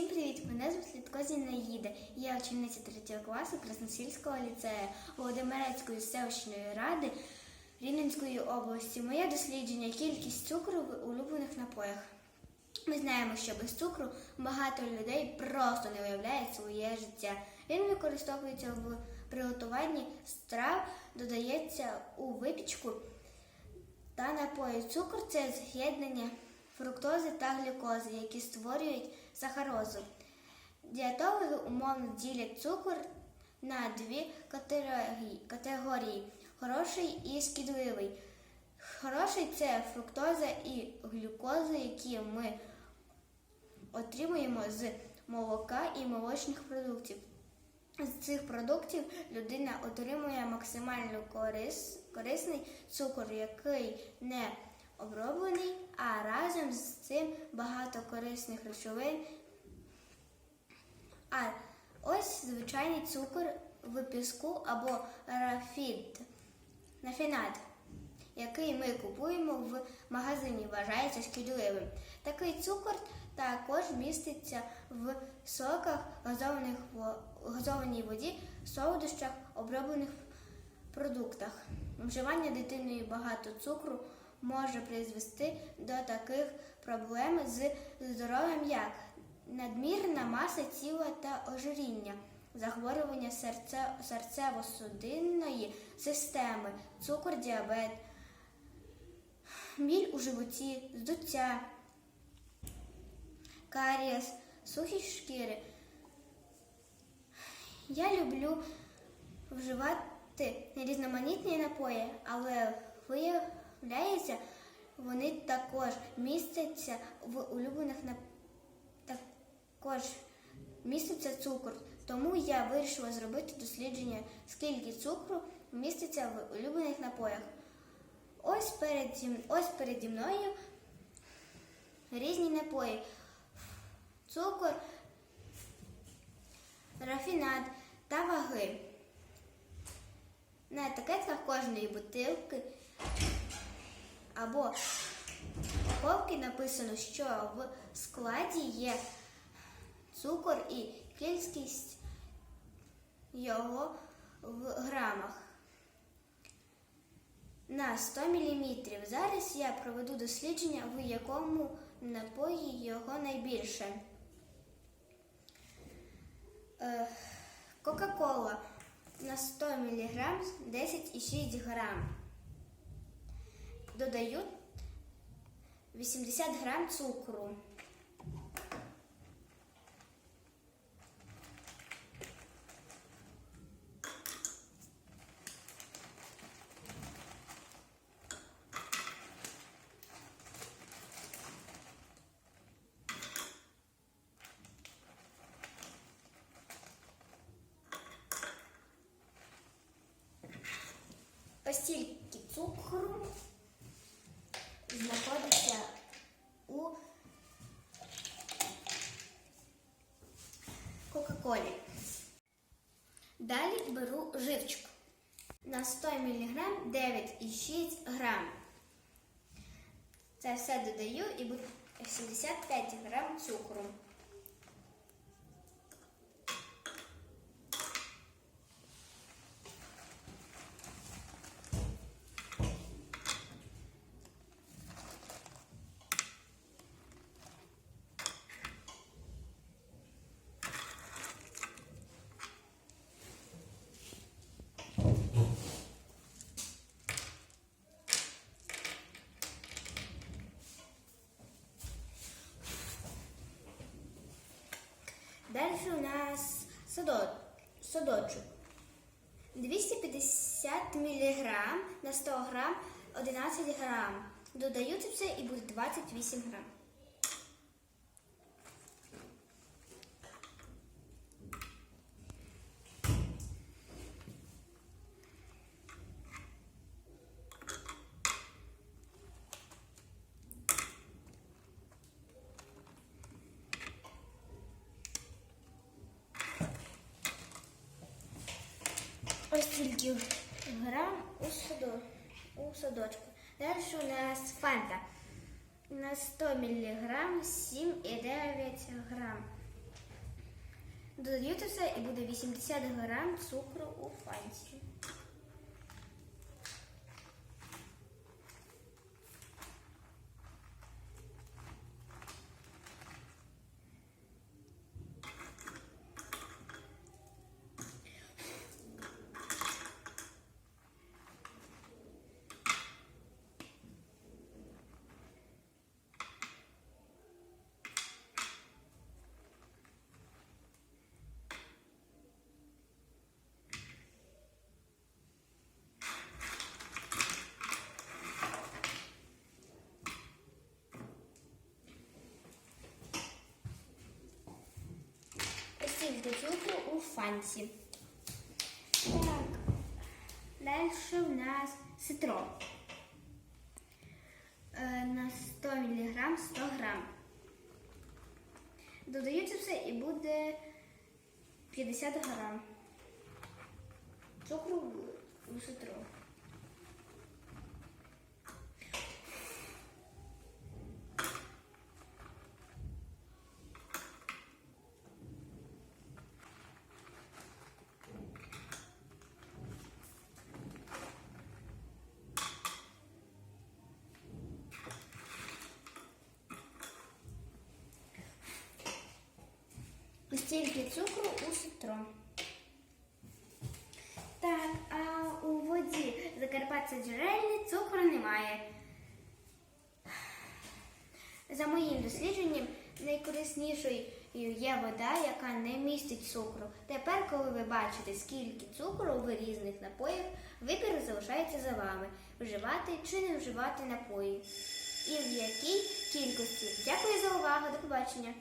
Всім привіт! Мене звуть Слідко Зінаїда. Я учениця 3 класу Красносільського ліцею Володимирецької селищної ради Рівненської області. Моє дослідження кількість цукру в улюблених напоях. Ми знаємо, що без цукру багато людей просто не уявляють своє життя. Він використовується в приготуванні страв, додається у випічку та напої. Цукор це з'єднання фруктози та глюкози, які створюють сахарозу. Дієтологи умовно ділять цукор на дві категорії, категорії хороший і шкідливий. Хороший це фруктоза і глюкоза, які ми отримуємо з молока і молочних продуктів. З цих продуктів людина отримує максимально корис, корисний цукор, який не оброблений, а разом з цим багато корисних речовин. А ось звичайний цукор в піску або рафід, нафінат, який ми купуємо в магазині, вважається шкідливим. Такий цукор також міститься в соках, газованих газованій воді, солодощах, оброблених продуктах. Вживання дитиною багато цукру може призвести до таких проблем з здоров'ям, як надмірна маса тіла та ожиріння, захворювання серце, серцево-судинної системи, цукор, діабет, біль у животі, здуття, карієс, сухі шкіри. Я люблю вживати різноманітні напої, але виявляється, вони також містяться в улюблених також міститься цукор. Тому я вирішила зробити дослідження, скільки цукру міститься в улюблених напоях. Ось переді, ось переді мною різні напої. Цукор, рафінат та ваги. На етикетках кожної бутилки або упаковки написано, що в складі є цукор і кількість його в грамах на 100 мл. Зараз я проведу дослідження, в якому напої його найбільше. Е, Кока-кола на 100 мг 10,6 грам. Додаю 80 грам цукру. Ось тільки цукру Кока-Колі. Далі беру живчик. На 100 мг 9,6 грам. Це все додаю і буде 75 грам цукру. Далі у нас садо- садочок. 250 мг на 100 грам 11 грам. Додаю це все і буде 28 грам. Ось тільки грам у, садо, у садочку. Далі у нас фанта. На 100 мг 7,9 грам. Додаю це все і буде 80 грам цукру у фанті. Ось стільки цукру. Так. Далі у нас ситро. Е, на 100 мг 100 грам. Це все і буде 50 грам. Цукру в- ситро. Стільки цукру у ситро. Так, а у воді Закарпаття джерельні цукру немає. За моїм дослідженням, найкориснішою є вода, яка не містить цукру. Тепер, коли ви бачите, скільки цукру в різних напоях, вибір залишається за вами вживати чи не вживати напої. І в якій кількості. Дякую за увагу, до побачення.